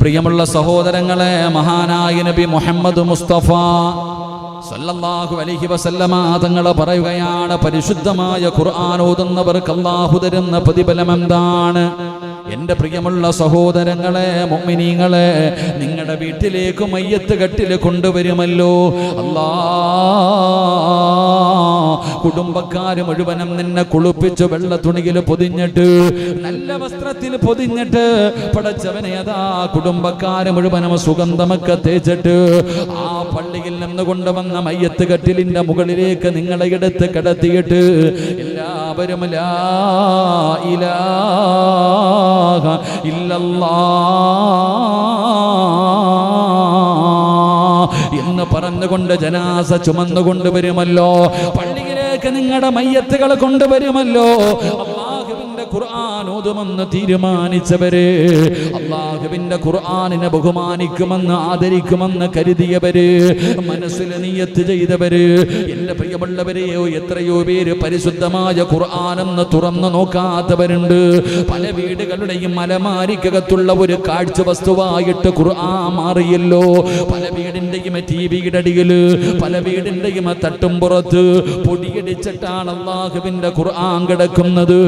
പ്രിയമുള്ള സഹോദരങ്ങളെ മഹാനായ നബി മുഹമ്മദ് മുസ്തഫ സല്ലല്ലാഹു അലൈഹി വസല്ലമ തങ്ങൾ പറയുകയാണ് പരിശുദ്ധമായ ഖുർആൻ ഓതുന്നവർക്ക് അല്ലാഹു തരുന്ന പ്രതിഫലം എന്താണ്? എന്റെ പ്രിയമുള്ള സഹോദരങ്ങളെ മുഅ്മിനീങ്ങളെ നിങ്ങളുടെ വീട്ടിലേക്ക് മയ്യത്ത് കെട്ടിൽ കൊണ്ടുവരുമല്ലോ. അല്ലാ കുടുംബക്കാര് മുഴുവനും നിന്നെ കുളിപ്പിച്ച് വെള്ള തുണിയിൽ പൊതിഞ്ഞിട്ട് നല്ല വസ്ത്രത്തിൽ പൊതിഞ്ഞിട്ട് പടച്ചവനെ അതാ കുടുംബക്കാര് മുഴുവനും സുഗന്ധമൊക്കെ തേച്ചിട്ട് ആ പള്ളിയിൽ നിന്ന് കൊണ്ടുവന്ന മയ്യത്ത് കെട്ടിലിന്റെ മുകളിലേക്ക് നിങ്ങളെ എടുത്ത് കിടത്തിയിട്ട് എല്ലാവരും ലാ ഇലാഹ എന്ന് പറഞ്ഞുകൊണ്ട് ജനാസ ചുമന്നുകൊണ്ട് വരുമല്ലോ. പള്ളിയിലേക്ക് നിങ്ങളുടെ മയ്യത്തുകൾ കൊണ്ടുവരുമല്ലോ അള്ളാഹുവിന്റെ ഖുർആൻ ഓതുമെന്ന് തീരുമാനിച്ചവര്. അള്ളാഹുവിന്റെ ഖുർആാനിനെ ബഹുമാനിക്കുമെന്ന് ആദരിക്കുമെന്ന് കരുതിയവര് മനസ്സിൽ നീയത്ത് ചെയ്തവര്. എന്റെ പ്രിയമുള്ളവരെയോ എത്രയോ പേര് പരിശുദ്ധമായ ഖുർആാനെന്ന് തുറന്നു നോക്കാത്തവരുണ്ട്. പല വീടുകളുടെയും മലമാരിക്കകത്തുള്ള ഒരു കാഴ്ച വസ്തുവായിട്ട് ഖുർആൻ മാറിയല്ലോ. പല വീടിന്റെയും ടി വിയുടെ അടിയിൽ പല വീടിന്റെയും തട്ടുംപുറത്ത് പൊടിയടിച്ചിട്ടാണ് അള്ളാഹുവിന്റെ ഖുർആൻ കിടക്കുന്നത്.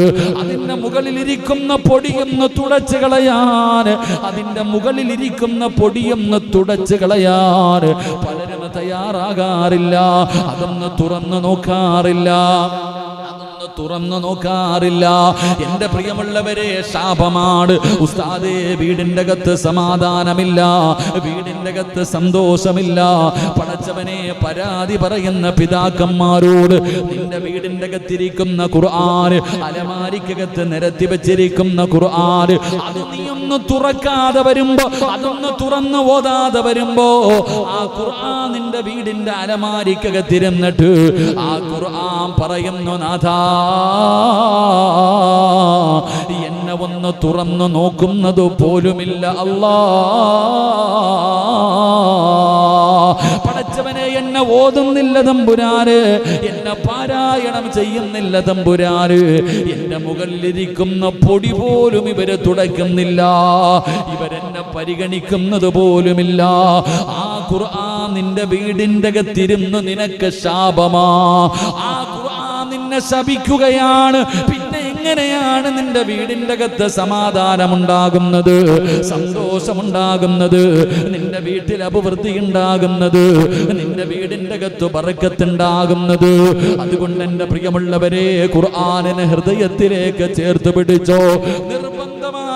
അതിന്റെ മുകളിലിരിക്കുന്ന പൊടിയൊന്ന് തുടച്ചു കളയാൻ അതിന്റെ മുകളിലിരിക്കുന്ന പൊടിയൊന്ന് തുടച്ചു കളയാറ്. പലരും തയ്യാറാകാറില്ല. അതൊന്ന് തുറന്നു നോക്കാറില്ല. അതൊന്ന് തുറന്നു നോക്കാറില്ല. എന്റെ പ്രിയമുള്ളവരെ ശാപമാണ്. ഉസ്താദേ വീടിന്റെ അകത്ത് സമാധാനമില്ല. വീടിന്റെ അകത്ത് സന്തോഷമില്ല. പടച്ചവനെ പരാതി പറയുന്ന പിതാക്കന്മാരോട് നിന്റെ വീടിന്റെ അകത്തിരിക്കുന്ന ഖുർആൻ അലമാരിക്കകത്ത് നിരത്തി വെച്ചിരിക്കുന്ന ഖുർആൻ അത് നീ ഒന്ന് തുറക്കാതെ വരുമ്പോ അതൊന്ന് തുറന്നു ഓതാതെ വരുമ്പോ ആ ഖുർആൻ നിന്റെ വീടിന്റെ അലമാരിക്കകത്തിരുന്നിട്ട് ആ ഖുർആൻ പറയുന്നു നാഥാ എന്നെ ഒന്ന് തുറന്നു നോക്കുന്നത് പോലുമില്ല അല്ലാ. പടച്ചവനെ എന്നെ ഓതുന്നില്ല തമ്പുരാന്. എന്നെ പാരായണം ചെയ്യുന്നില്ല തമ്പുരാന്. എന്റെ മുകളിലിരിക്കുന്ന പൊടി പോലും ഇവർ തുടയ്ക്കുന്നില്ല. ഇവരെന്നെ പരിഗണിക്കുന്നത് പോലുമില്ല. ആ ഖുർആൻ നിന്റെ വീടിന്റെ അകത്തിരുന്ന് നിനക്ക് ശാപമാ. ആ ഖുർആൻ ശപിക്കുകയാണ്. പിന്നെ എങ്ങനെയാണ് നിന്റെ വീടിന്റെ അകത്ത് സമാധാനമുണ്ടാകുന്നത്? സന്തോഷമുണ്ടാകുന്നത്? നിന്റെ വീട്ടിൽ അഭിവൃദ്ധി ഉണ്ടാകുന്നത്? നിന്റെ വീടിന്റെ അകത്ത് പറക്കത്തുണ്ടാകുന്നത് അതുകൊണ്ട് എന്റെ പ്രിയമുള്ളവരെ ഖുർആനെ ഹൃദയത്തിലേക്ക് ചേർത്ത് പിടിച്ചോ.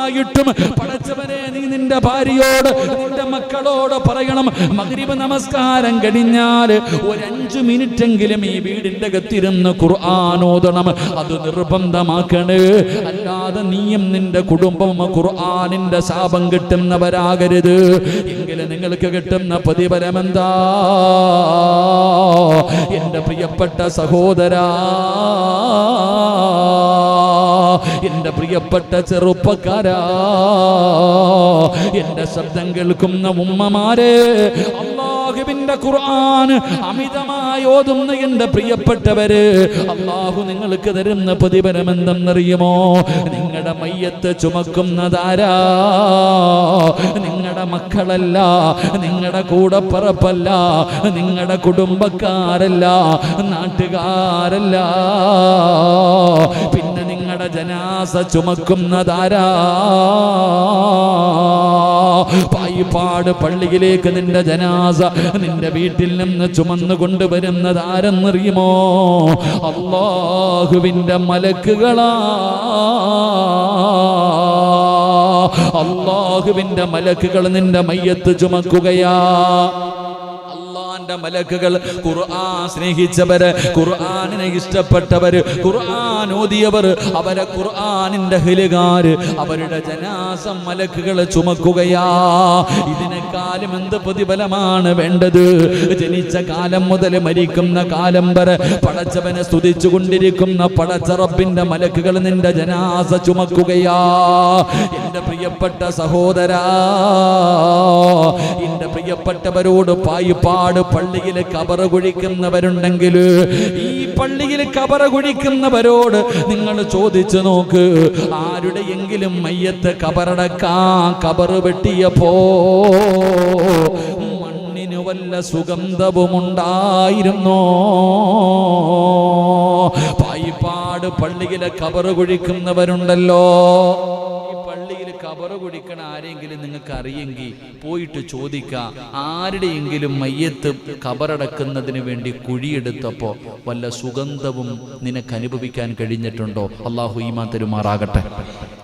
നിർബന്ധമായിട്ടും പടച്ചവനെ നീ നിന്റെ ഭാര്യയോട് നിന്റെ മക്കളോട് പറയണം. മഗ്രിബ് നമസ്കാരം കഴിഞ്ഞാൽ ഒരഞ്ചു മിനിറ്റെങ്കിലും ഈ വീടിന്റെ അകത്തിരുന്ന് ഖുർആാനോദണം അത് നിർബന്ധമാക്കണേ. അല്ലാതെ നീയും നിന്റെ കുടുംബം ഖുർആാനിന്റെ ശാപം കിട്ടുന്നവരാകരുത്. എങ്കിലും നിങ്ങൾക്ക് കിട്ടുന്ന പ്രതിഫലമെന്താ? എന്റെ പ്രിയപ്പെട്ട സഹോദരാ എന്റെ പ്രിയപ്പെട്ട ചെറുപ്പക്കാരാ എന്റെ ശബ്ദം കേൾക്കുന്ന ഉമ്മമാരെ അള്ളാഹുവിന്റെ ഖുർആൻ അമിതമായി ഓതുന്ന എന്റെ പ്രിയപ്പെട്ടവര്. അള്ളാഹു നിങ്ങൾക്ക് തരുന്ന പ്രതിഫലം എന്തെന്നറിയുമോ? നിങ്ങളുടെ മയ്യത്ത് ചുമക്കുന്നതാരാ? നിങ്ങളുടെ മക്കളല്ല നിങ്ങളുടെ കൂടപ്പറപ്പല്ല നിങ്ങളുടെ കുടുംബക്കാരല്ല നാട്ടുകാരല്ല. ജനാസ ചുമക്കുന്നതാരാ? പായിപ്പാട് പള്ളിയിലേക്ക് നിന്റെ ജനാസ നിന്റെ വീട്ടിൽ നിന്ന് ചുമന്നു കൊണ്ടുവരുന്നതാരെന്നറിയുമോ അള്ളാഹുവിന്റെ മലക്കുകളാ. അള്ളാഹുവിന്റെ മലക്കുകൾ നിന്റെ മയ്യത്ത് ചുമക്കുകയാ. അള്ളാന്റെ മലക്കുകൾ ഖുർആൻ സ്നേഹിച്ചവര് ഖുർആനിനെ ഇഷ്ടപ്പെട്ടവര് ഖുർആൻ ഓതിയവർ അവരെ ഖുർആനിന്റെ ഹിലുകാര് അവരുടെ ജനാസം മലക്കുകൾ ചുമക്കുകയാ. ഇതിനെക്കാലം എന്ത് പ്രതിഫലമാണ് വേണ്ടത്? ജനിച്ച കാലം മുതൽ മരിക്കുന്ന കാലം വരെ പടച്ചവനെ സ്തുതിച്ചു കൊണ്ടിരിക്കുന്ന പടച്ചറപ്പിന്റെ മലക്കുകൾ നിന്റെ ജനാസ ചുമക്കുകയാ. എന്റെ പ്രിയപ്പെട്ട സഹോദരാ എന്റെ പ്രിയപ്പെട്ടവരോട് പായിപ്പാട് പള്ളിയിൽ കബറ കുഴിക്കുന്നവരുണ്ടെങ്കിൽ ഈ പള്ളിയിൽ കബറ കുഴിക്കുന്നവരോട് നിങ്ങൾ ചോദിച്ചു നോക്ക് ആരുടെയെങ്കിലും മയ്യത്ത് കബറടക്കാ കബറ് വെട്ടിയപ്പോ വല്ല സുഗന്ധവുമുണ്ടായിരുന്നോ? പായിപ്പാട് പള്ളിയിലെ കബറ് കുഴിക്കുന്നവരുണ്ടല്ലോ. കബറ് കുടിക്കണ ആരെങ്കിലും നിങ്ങൾക്ക് അറിയെങ്കിൽ പോയിട്ട് ചോദിക്കുക ആരുടെയെങ്കിലും മയ്യത്ത് കബറടക്കുന്നതിന് വേണ്ടി കുഴിയെടുത്തപ്പോ വല്ല സുഗന്ധവും നിനക്ക് അനുഭവിക്കാൻ കഴിഞ്ഞിട്ടുണ്ടോ? അള്ളാഹു ഈമാൻ തരുമാറാകട്ടെ.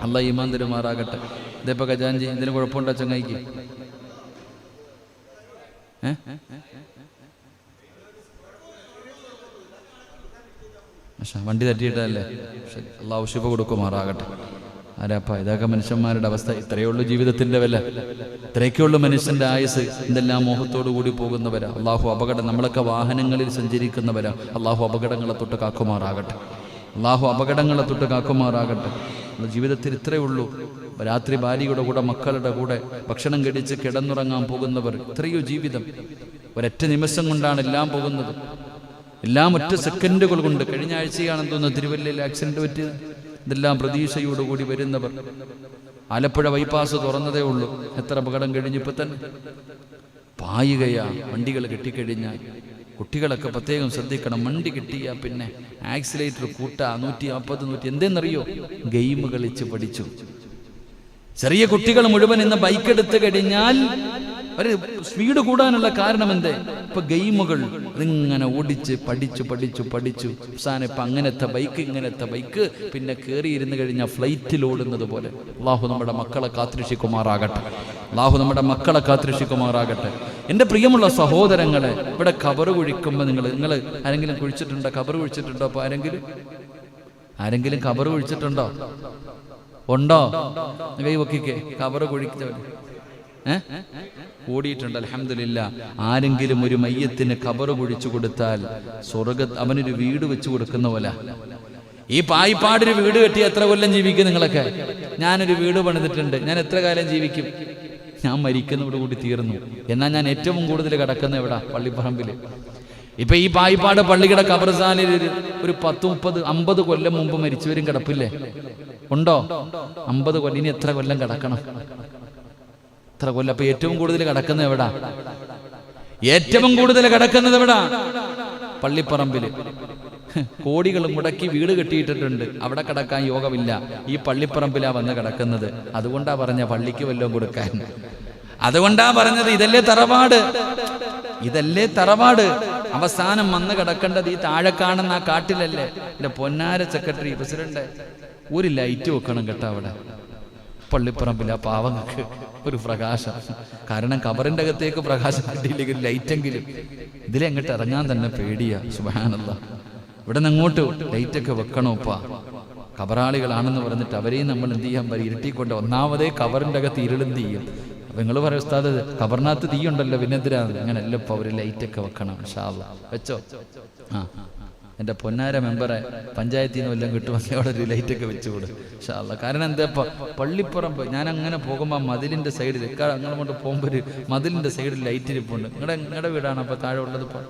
അള്ളാഹ് ഈമാൻ തരുമാറാകട്ടെ. ഇതേപ്പോ ഖജാൻജി എന്തിനു കുഴപ്പമുണ്ടോ ചങ്ങായിക്ക്? വണ്ടി തട്ടിയിട്ടല്ലേ ശരി അള്ളാഹു ശുഭ കൊടുക്കുമാറാകട്ടെ. ആരാപ്പ ഇതൊക്കെ മനുഷ്യന്മാരുടെ അവസ്ഥ. ഇത്രയേ ഉള്ളൂ ജീവിതത്തിന്റെ വില. ഇത്രയൊക്കെ ഉള്ളൂ മനുഷ്യന്റെ ആയുസ്. എന്തെല്ലാം മോഹത്തോടു കൂടി പോകുന്നവരാ. അള്ളാഹു അപകടം നമ്മളൊക്കെ വാഹനങ്ങളിൽ സഞ്ചരിക്കുന്നവരാ. അള്ളാഹു അപകടങ്ങളെ തൊട്ട് കാക്കുമാറാകട്ടെ. അള്ളാഹു അപകടങ്ങളെ തൊട്ട് കാക്കുമാറാകട്ടെ. ജീവിതത്തിൽ ഇത്രയേ ഉള്ളൂ. രാത്രി ഭാര്യയുടെ കൂടെ മക്കളുടെ കൂടെ ഭക്ഷണം കടിച്ച് കിടന്നുറങ്ങാൻ പോകുന്നവർ ഇത്രയോ ജീവിതം. ഒരൊറ്റ നിമിഷം കൊണ്ടാണ് എല്ലാം പോകുന്നത്. എല്ലാം ഒറ്റ സെക്കൻഡുകൾ കൊണ്ട്. കഴിഞ്ഞ ആഴ്ചയാണെന്ന് തോന്നുന്നു തിരുവല്ലയിൽ ആക്സിഡന്റ് പറ്റിയത്. ഇതെല്ലാം പ്രതീക്ഷയോടുകൂടി വരുന്നവർ. ആലപ്പുഴ ബൈപ്പാസ് തുറന്നതേ ഉള്ളൂ. എത്ര അപകടം കഴിഞ്ഞിപ്പോ തന്നെ പായുകയാ. വണ്ടികൾ കെട്ടിക്കഴിഞ്ഞാൽ. കുട്ടികളൊക്കെ പ്രത്യേകം ശ്രദ്ധിക്കണം. വണ്ടി കിട്ടിയ പിന്നെ ആക്സിലേറ്റർ കൂട്ട. നൂറ്റി നാൽപ്പത് നൂറ്റി എന്തെന്നറിയോ ഗെയിം കളിച്ച് പഠിച്ചു. ചെറിയ കുട്ടികൾ മുഴുവൻ ഇന്ന് ബൈക്ക് എടുത്തു കഴിഞ്ഞാൽ ഒരു സ്പീഡ് കൂടാനുള്ള കാരണം എന്തേ ഇപ്പൊ ഗെയിമുകൾ അതിങ്ങനെ ഓടിച്ച് പഠിച്ചു പഠിച്ചു പഠിച്ചു. അവസാനം ഇപ്പൊ അങ്ങനത്തെ ബൈക്ക് ഇങ്ങനത്തെ ബൈക്ക് പിന്നെ കയറിയിരുന്ന് കഴിഞ്ഞാൽ ഫ്ലൈറ്റിൽ ഓടുന്നത് പോലെ. അള്ളാഹു നമ്മുടെ മക്കളെ കാത്തിരക്ഷിക്കുമാറാകട്ടെ. അള്ളാഹു നമ്മുടെ മക്കളെ കാത്തിരക്ഷിക്കുമാറാകട്ടെ. എന്റെ പ്രിയമുള്ള സഹോദരങ്ങളെ ഇവിടെ കവർ കുഴിക്കുമ്പോൾ നിങ്ങൾ നിങ്ങൾ ആരെങ്കിലും കുഴിച്ചിട്ടുണ്ടോ? കവർ കുഴിച്ചിട്ടുണ്ടോ അപ്പൊ ആരെങ്കിലും? ആരെങ്കിലും കവർ കുഴിച്ചിട്ടുണ്ടോ ഉണ്ടോ? കൈ പൊക്കിക്കേ കബറ് കുഴിച്ചവർ ഏ? കൂടിയിട്ടുണ്ട് അലഹമില്ല ആരെങ്കിലും ഒരു മയ്യത്തിന് കബറ് കുഴിച്ചു കൊടുത്താൽ സ്വർഗ അവനൊരു വീട് വെച്ചു കൊടുക്കുന്ന പോലെ. ഈ പായിപ്പാടൊരു വീട് കെട്ടി എത്ര കൊല്ലം ജീവിക്കും നിങ്ങളൊക്കെ? ഞാനൊരു വീട് പണിതിട്ടുണ്ട് ഞാൻ എത്ര കാലം ജീവിക്കും? ഞാൻ മരിക്കുന്നതോട് കൂടി തീർന്നു. എന്നാൽ ഞാൻ ഏറ്റവും കൂടുതൽ കിടക്കുന്ന എവിടെ? പള്ളിപ്പറമ്പിൽ ഇപ്പൊ ഈ പായിപ്പാട് പള്ളിയുടെ കബർസാലിൽ ഒരു പത്ത് മുപ്പത് അമ്പത് കൊല്ലം മുമ്പ് മരിച്ചവരും കിടപ്പില്ലേ? ഉണ്ടോ? അമ്പത് കൊല്ലം ഇനി എത്ര കൊല്ലം കിടക്കണം? എത്ര കൊല്ലം? അപ്പൊ ഏറ്റവും കൂടുതൽ കിടക്കുന്നത് എവിടാ? ഏറ്റവും കൂടുതൽ കിടക്കുന്നത് എവിടാ? പള്ളിപ്പറമ്പിൽ. കോടികൾ മുടക്കി വീട് കെട്ടിയിട്ടിട്ടുണ്ട്. അവിടെ കിടക്കാൻ യോഗമില്ല. ഈ പള്ളിപ്പറമ്പിലാ വന്ന് കിടക്കുന്നത്. അതുകൊണ്ടാ പറഞ്ഞ പള്ളിക്ക് വല്ലതും കൊടുക്കാൻ. അതുകൊണ്ടാ പറഞ്ഞത് ഇതല്ലേ തറവാട്. ഇതല്ലേ തറവാട്. അവസാനം വന്ന് കിടക്കേണ്ടത് ഈ താഴെ കാണുന്ന ആ കാട്ടിലല്ലേ. എന്റെ പൊന്നാര സെക്രട്ടറി പ്രസിഡന്റ് ഒരു ലൈറ്റ് വെക്കണം കേട്ടോ അവിടെ. പള്ളിപ്പറമ്പിൽ ആ പാവങ്ങൾക്ക് ഒരു പ്രകാശം. കാരണം കബറിന്റെ അകത്തേക്ക് പ്രകാശം കിട്ടിയില്ലെങ്കിൽ ലൈറ്റെങ്കിലും എങ്കിലും. അങ്ങോട്ട് ഇറങ്ങാൻ തന്നെ പേടിയാ സുബാനല്ല ഇവിടെ നിന്ന് അങ്ങോട്ട് ലൈറ്റൊക്കെ വെക്കണോപ്പാ കബറാളികളാണെന്ന് പറഞ്ഞിട്ട് അവരെയും നമ്മൾ എന്ത് ചെയ്യാൻ പറയും? ഇരുട്ടിക്കൊണ്ട് ഒന്നാമതേ കവറിന്റെ അകത്ത് ഇരുളെന്ത് ചെയ്യും. അപ്പൊ നിങ്ങൾ പറയും ഉസ്താദ് കബറിനകത്ത് തീയുണ്ടല്ലോ പിന്നെന്തിനാ? അങ്ങനെ അല്ലപ്പോ അവർ ലൈറ്റൊക്കെ വെക്കണം ഷാവ വെച്ചോ? ആ. എന്റെ പൊന്നാര മെമ്പറെ പഞ്ചായത്തിൽ നിന്ന് വല്ലതും കിട്ടുമെങ്കിൽ അവിടെ ഒരു ലൈറ്റൊക്കെ വെച്ചുകൂട് ഷാള്ള കാരണം എന്താ പള്ളിപ്പുറം ഞാൻ അങ്ങനെ പോകുമ്പോൾ മതിലിന്റെ സൈഡിൽ അങ്ങനെ കൊണ്ട് പോകുമ്പോൾ ഒരു മതിലിന്റെ സൈഡിൽ ലൈറ്റ് ഇരിപ്പുണ്ട്. നിങ്ങളുടെ നിങ്ങളുടെ വീടാണ് അപ്പോൾ താഴെ ഉള്ളത് ഇപ്പോൾ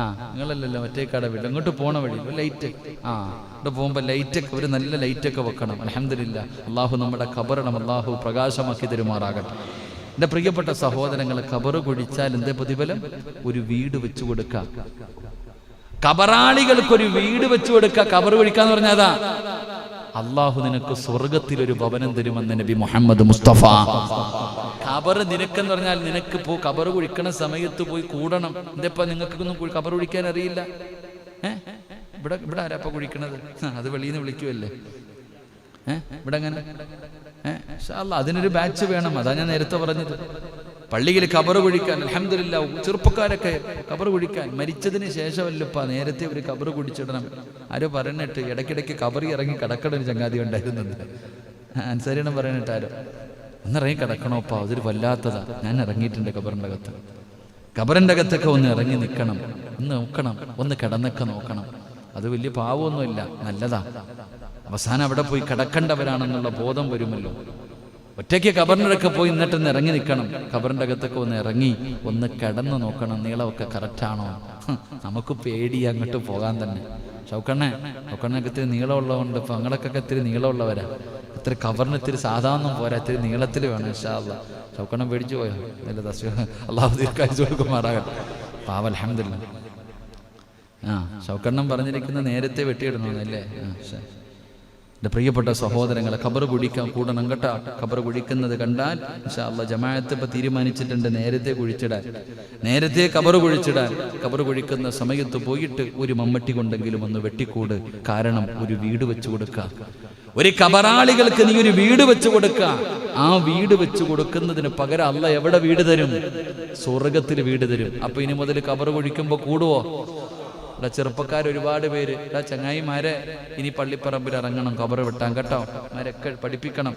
ആ നിങ്ങളല്ലല്ലോ മറ്റേ കട വീട്. അങ്ങോട്ട് പോണ വഴി. ലൈറ്റ് ആ അവിടെ പോകുമ്പോൾ ലൈറ്റൊക്കെ ഒരു നല്ല ലൈറ്റൊക്കെ വെക്കണം. അലഹമില്ല അള്ളാഹു നമ്മുടെ ഖബറിടം അള്ളാഹു പ്രകാശമാക്കി തരുമാറാകട്ടെ. എന്റെ പ്രിയപ്പെട്ട സഹോദരങ്ങൾ ഖബറ് കുഴിച്ചാൽ എന്തേ പ്രതിഫലം? ഒരു വീട് വെച്ചു കൊടുക്കാം. കബറാളികൾക്ക് ഒരു വീട് വെച്ചു കൊടുക്കുക കബർ വിളിക്കാന്ന് പറഞ്ഞാ അള്ളാഹു നിനക്ക് സ്വർഗത്തിൽ ഒരു ഭവനം തരുമെന്ന് നബി മുഹമ്മദ് മുസ്തഫ. ഖബർ നിനക്കെന്ന് പറഞ്ഞാൽ നിനക്ക് പോ കബർ കുഴിക്കണ സമയത്ത് പോയി കൂടണം. എന്തെപ്പാ നിങ്ങൾക്കൊന്നും കബർ കുഴിക്കാൻ അറിയില്ല? ഏഹ് ഇവിടെ ഇവിടെ ആരാപ്പ കുഴിക്കണത്? അത് വെളിയിൽ നിന്ന് വിളിക്കുമല്ലേ ഏഹ് ഇവിടെ അങ്ങനെ ഏഹ് അതിനൊരു ബാച്ച് വേണം. അതാ ഞാൻ നേരത്തെ പറഞ്ഞത്. പള്ളിയിൽ കബർ കുഴിക്കാൻ അലഹമില്ല ചെറുപ്പക്കാരൊക്കെ കബർ കുഴിക്കാൻ മരിച്ചതിന് ശേഷമല്ലപ്പ നേരത്തെ ഒരു കബർ കുടിച്ചിടണം. ആരോ പറഞ്ഞിട്ട് ഇടയ്ക്കിടയ്ക്ക് കബറി ഇറങ്ങി കിടക്കണ ഒരു ചങ്ങാതി ഉണ്ടായിരുന്നുണ്ട്. അനുസരണം പറയണിട്ട് ആരോ. ഒന്നിറങ്ങി കിടക്കണോപ്പാ അതൊരു വല്ലാത്തതാ. ഞാൻ ഇറങ്ങിയിട്ടുണ്ട് കബറിന്റെ അകത്ത് കബറിന്റെ അകത്തൊക്കെ ഒന്ന് ഇറങ്ങി നിൽക്കണം ഒന്ന് നോക്കണം ഒന്ന് കിടന്നൊക്കെ നോക്കണം. അത് വലിയ പാവമൊന്നുമില്ല നല്ലതാ. അവസാനം അവിടെ പോയി കിടക്കേണ്ടവരാണെന്നുള്ള ബോധം വരുമല്ലോ. ഒറ്റയ്ക്ക് കബറിനൊക്കെ പോയി എന്നിട്ടൊന്ന് ഇറങ്ങി നിൽക്കണം. കബറിന്റെ അകത്തൊക്കെ ഒന്ന് ഇറങ്ങി ഒന്ന് കിടന്ന് നോക്കണം. നീളമൊക്കെ കറക്റ്റാണോ നമുക്ക് പേടി അങ്ങോട്ട് പോകാൻ തന്നെ. ഷൗക്കണ്ണെ ഷൗക്കണ്ണൊക്കെ ഇത്തിരി നീളമുള്ളതുകൊണ്ട് ഇപ്പം അങ്ങളൊക്കെ ഇത്തിരി നീളമുള്ളവരാ. ഇത്തിരി കവറിന് ഇത്തിരി സാധാരണ പോരാ. ഇത്തിരി നീളത്തിൽ വേണം ഇൻഷാ അല്ലാ ഷൗക്കണ്ണം പേടിച്ചു പോയോ? നല്ല തസ്വ അള്ളാഹു ദീർഘായുസ് കൊടുക്കുമാറാകട്ടെ. പാവ അലഹമില്ല ആ ഷൗക്കണ്ണം പറഞ്ഞിരിക്കുന്ന നേരത്തെ വെട്ടിയിടണമെന്നല്ലേ ആ എന്റെ പ്രിയപ്പെട്ട സഹോദരങ്ങളെ ഖബർ കുഴിക്കാൻ കൂടണം നങ്കട്ട ഖബർ കുഴിക്കുന്നത് കണ്ടാൽ ഇൻഷാ അല്ലാ ജമാഅത്ത് ഇപ്പം തീരുമാനിച്ചിട്ടുണ്ട് നേരത്തെ കുഴിച്ചിടാൻ. നേരത്തെ ഖബർ കുഴിച്ചിടാൻ. ഖബർ കുഴിക്കുന്ന സമയത്ത് പോയിട്ട് ഒരു മമ്മട്ടി കൊണ്ടെങ്കിലും ഒന്ന് വെട്ടിക്കൂട്. കാരണം ഒരു വീട് വെച്ചു കൊടുക്കുക. ഒരു കബറാളികൾക്ക് നീ ഒരു വീട് വെച്ചു കൊടുക്കുക. ആ വീട് വെച്ചു കൊടുക്കുന്നതിന് പകരം അല്ല എവിടെ വീട് തരും? സ്വർഗത്തിൽ വീട് തരും. അപ്പൊ ഇനി മുതൽ കബർ കുഴിക്കുമ്പോൾ കൂടുവോ? ഇവിടെ ചെറുപ്പക്കാർ ഒരുപാട് പേര്. ഇവിടെ ചങ്ങായിമാരെ ഇനി പള്ളിപ്പറമ്പിൽ ഇറങ്ങണം കബർ വെട്ടാൻ കേട്ടോ. മാരൊക്കെ പഠിപ്പിക്കണം.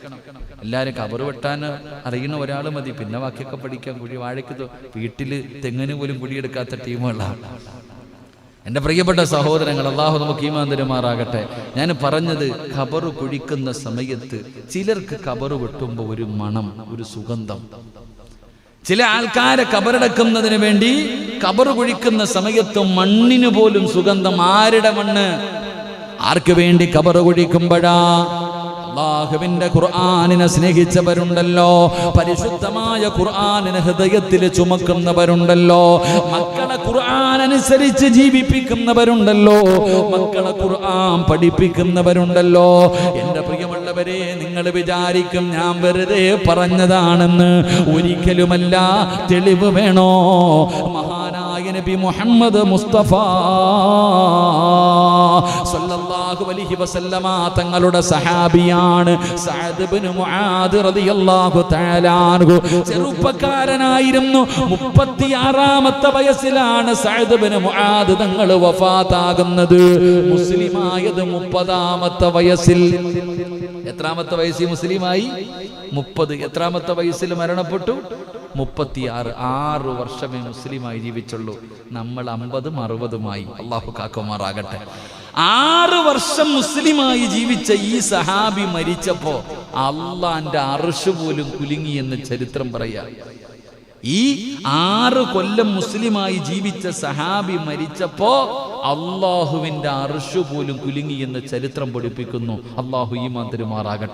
എല്ലാരും കബർ വെട്ടാൻ അറിയുന്ന ഒരാൾ മതി. പിന്നെ ബാക്കിയൊക്കെ പഠിക്കാൻ കുഴി വാഴയ്ക്ക് വീട്ടിൽ തെങ്ങിന് പോലും കുഴിയെടുക്കാത്ത ടീമുകളാണ് എന്റെ പ്രിയപ്പെട്ട സഹോദരങ്ങൾ അള്ളാഹു നമുക്ക് ഈമാൻ തരുമാറാകട്ടെ. ഞാൻ പറഞ്ഞത് ഖബറ് കുഴിക്കുന്ന സമയത്ത് ചിലർക്ക് ഖബറ് വെട്ടുമ്പോൾ ഒരു മണം ഒരു സുഗന്ധം. ചില ആൾക്കാരെ കബറടക്കുന്നതിന് വേണ്ടി കബറ് കുഴിക്കുന്ന സമയത്ത് മണ്ണിന് പോലും സുഗന്ധം ആരുടെ മണ്ണ്? ആർക്ക് വേണ്ടി കബറ് കുഴിക്കുമ്പോഴാ? അള്ളാഹുവിന്റെ ഖുർആാനിനെ സ്നേഹിച്ചവരുണ്ടല്ലോ. പരിശുദ്ധമായ ഖുർആാനിനെ ഹൃദയത്തിൽ ചുമക്കുന്നവരുണ്ടല്ലോ. മക്കളെ ഖുർആൻ അനുസരിച്ച് ജീവിപ്പിക്കുന്നവരുണ്ടല്ലോ. മക്കളെ ഖുർആൻ പഠിപ്പിക്കുന്നവരുണ്ടല്ലോ. എന്റെ പ്രിയമുള്ളവരെ നിങ്ങൾ വിചാരിക്കും ഞാൻ വെറുതെ പറഞ്ഞതാണെന്ന്. ഒരിക്കലുമല്ല തെളിവ് വേണോ? മഹാനായ നബി മുഹമ്മദ് മുസ്തഫ അലൈഹി വസല്ലമ തങ്ങളുടെ സഹാബിയാണ് സഅദ് ഇബ്നു മുആദ് റളിയല്ലാഹു തആല ചെറുപ്പക്കാരനായിരുന്നു. മുപ്പത്തിയാറാമത്തെ വയസ്സിലാണ് സഅദ് ഇബ്നു മുആദ് തങ്ങൾ വഫാത്താകുന്നത്. മുസ്ലിമായത് മുപ്പതാമത്തെ വയസ്സിൽ. എത്രാമത്തെ വയസ്സിൽ മുസ്ലിമായി? മുപ്പത്. എത്രാമത്തെ വയസ്സിൽ മരണപ്പെട്ടു? മുപ്പത്തിയാറ്. ആറ് വർഷമേ മുസ്ലിമായി ജീവിച്ചുള്ളൂ. നമ്മൾ അമ്പതും അറുപതുമായി. അള്ളാഹു കാക്കുമാറാകട്ടെ. ആറ് വർഷം മുസ്ലിമായി ജീവിച്ച ഈ സഹാബി മരിച്ചപ്പോ അള്ളാന്റെ അറുഷ് പോലും കുലുങ്ങി എന്ന് ചരിത്രം പറയാ. ഈ ആറ് കൊല്ലം മുസ്ലിമായി ജീവിച്ച സഹാബി മരിച്ചപ്പോ അള്ളാഹുവിന്റെ അറിഷു പോലും കുലുങ്ങിയെന്ന് ചരിത്രം പഠിപ്പിക്കുന്നു. അള്ളാഹു ഈ മാതിരുമാറാകട്ടെ